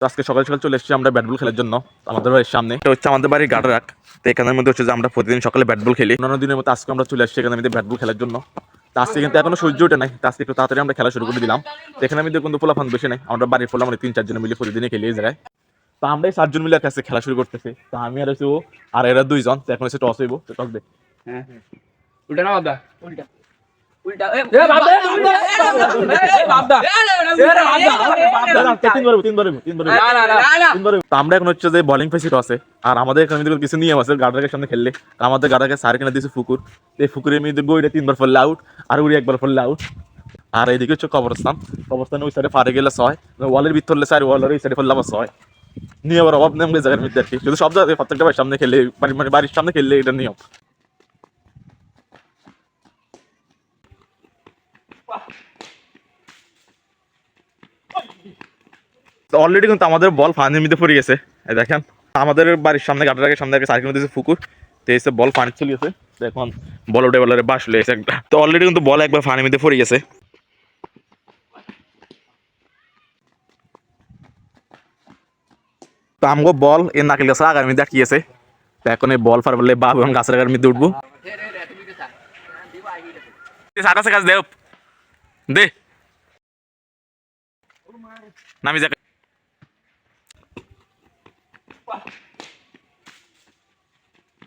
তো আজকে সকাল সকাল চলে এসেছি আমরা ব্যাট বল খেলার জন্য আমাদের বাড়ির সামনে। এটা হচ্ছে আমাদের বাড়ির গাড়া রাখ তো এখানের মধ্যে হচ্ছে যে আমরা প্রতিদিন সকালে ব্যাট বল খেলি। অন্যান্য দিনের মতো আজকে আমরা চলে আসছি এখানে মধ্যে ব্যাট বল খেলার জন্য। তো আজকে কিন্তু এখনও সূর্য ওঠে নাই তো আজকে একটু তাড়াতাড়ি আমরা খেলা শুরু করে দিলাম। তো এখানে মধ্যে কিন্তু পোলাফান বেশি নাই আমরা বাড়ির পোলা মানে তিন চারজন মিলে প্রতিদিনই খেলি এই জায়গায়। তো আমরা এই চারজন মিলে কাছে খেলা শুরু করতেছি। তো আমি আর হচ্ছে ও আর এরা দুইজন তো এখন হচ্ছে টস হইব তো টস দে। হ্যাঁ উল্টা না বাবদা উল্টা। আমরা এখন হচ্ছে যে বলিং ফেসিট আছে আর আমাদের এখানে কিছু নিয়ম আছে গার্ডারের সামনে খেললে। আমাদের গার্ডারকে সার কিনে দিয়েছে ফুকুর এই মধ্যে গইরে তিনবার ফেললে আউট আর উড়ি একবার ফেললে আউট আর এইদিকে হচ্ছে কবরস্থান। কবরস্থান ওই সাইডে গেলে ছয় ওয়ালের ভিতর হলে চার ওয়ালের ওই সাইডে ফেললে ছয়। নিয়মের অভাব নেই জায়গার মধ্যে আর কি। শুধু সব জায়গায় প্রত্যেকটা বাড়ির সামনে খেললে মানে বাড়ির সামনে খেললে এটা নিয়ম। অলরেডি কিন্তু আমাদের বল ফানির মধ্যে পড়ে গেছে। এই দেখেন আমাদের বাড়ির সামনে গাটার সামনে একটা সার্কেল দিয়েছে পুকুর তো এসে বল পানি চলে গেছে। এখন বল উঠে বলারে বাস লেগেছে একটা তো অলরেডি কিন্তু বল একবার ফানির মধ্যে পড়ে গেছে। তো আমগো বল এর নাকেল গাছের আগার মধ্যে আটকিয়েছে তো এখন এই বল ফার বললে বাপ এবং গাছের আগার মধ্যে উঠবো। সার আছে গাছ। দেও। দে। নামি যাক